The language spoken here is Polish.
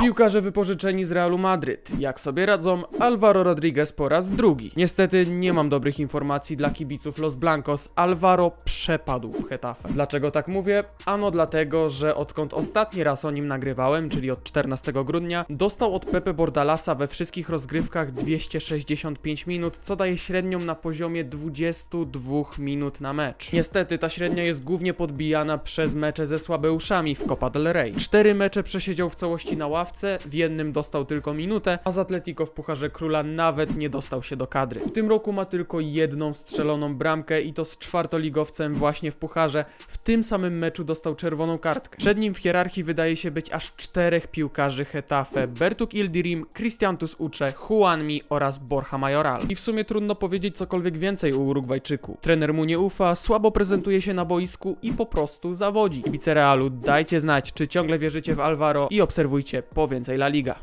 Piłkarze wypożyczeni z Realu Madryt. Jak sobie radzą? Alvaro Rodriguez po raz drugi. Niestety nie mam dobrych informacji dla kibiców Los Blancos. Alvaro przepadł w Hetafe. Dlaczego tak mówię? Ano dlatego, że odkąd ostatni raz o nim nagrywałem, czyli od 14 grudnia, dostał od Pepe Bordalasa we wszystkich rozgrywkach 265 minut, co daje średnią na poziomie 22 minut na mecz. Niestety ta średnia jest głównie podbijana przez mecze ze słabeuszami w Copa del Rey. Cztery mecze przesiedział w całości na ławce, w jednym dostał tylko minutę, a z Atletico w Pucharze Króla nawet nie dostał się do kadry. W tym roku ma tylko jedną strzeloną bramkę i to z czwartoligowcem właśnie w Pucharze. W tym samym meczu dostał czerwoną kartkę. Przed nim w hierarchii wydaje się być aż czterech piłkarzy Hetafe. Bertuk Ildirim, Christiantus Uche, Juanmi oraz Borja Majoral. I w sumie trudno powiedzieć cokolwiek więcej o Urugwajczyku. Trener mu nie ufa, słabo prezentuje się na boisku i po prostu zawodzi. Kibice Realu, dajcie znać, czy ciągle wierzycie w Alvaro i obserwujcie po więcej La Liga.